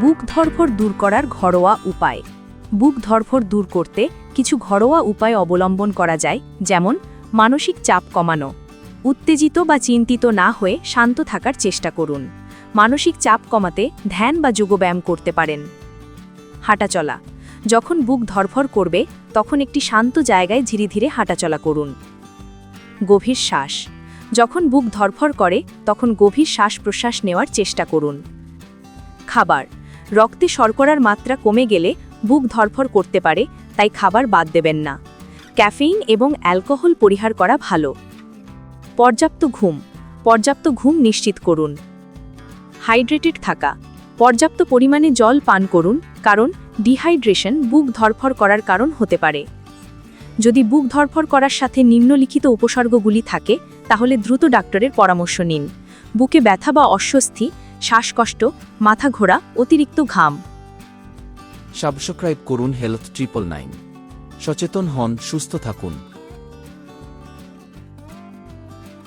বুক ধরফর দূর করার ঘরোয়া উপায়। বুক ধরফর দূর করতে কিছু ঘরোয়া উপায় অবলম্বন করা যায়, যেমন মানসিক চাপ কমানো। উত্তেজিত বা চিন্তিত না হয়ে শান্ত থাকার চেষ্টা করুন। মানসিক চাপ কমাতে ধ্যান বা যোগব্যায়াম করতে পারেন। হাঁটাচলা যখন বুক ধরফর করবে, তখন একটি শান্ত জায়গায় ধীরে ধীরে হাঁটাচলা করুন। গভীর শ্বাস। যখন বুক ধরফর করে, তখন গভীর শ্বাস প্রশ্বাস নেওয়ার চেষ্টা করুন। খাবার। রক্তে শর্করার মাত্রা কমে গেলে বুক ধরফর করতে পারে, তাই খাবার বাদ দেবেন না। ক্যাফেইন এবং অ্যালকোহল পরিহার করা ভালো। পর্যাপ্ত ঘুম। পর্যাপ্ত ঘুম নিশ্চিত করুন। হাইড্রেটেড থাকা। পর্যাপ্ত পরিমাণে জল পান করুন, কারণ ডিহাইড্রেশন বুক ধরফর করার কারণ হতে পারে। যদি বুক ধরফর করার সাথে নিম্নলিখিত উপসর্গগুলি থাকে, তাহলে দ্রুত ডাক্তারের পরামর্শ নিন। বুকে ব্যথা বা অস্বস্তি শ্বাসকষ্ট মাথা ঘোরা অতিরিক্ত ঘাম। সাবস্ক্রাইব করুন হেলথ ট্রিপল নাইন। সচেতন হন সুস্থ থাকুন।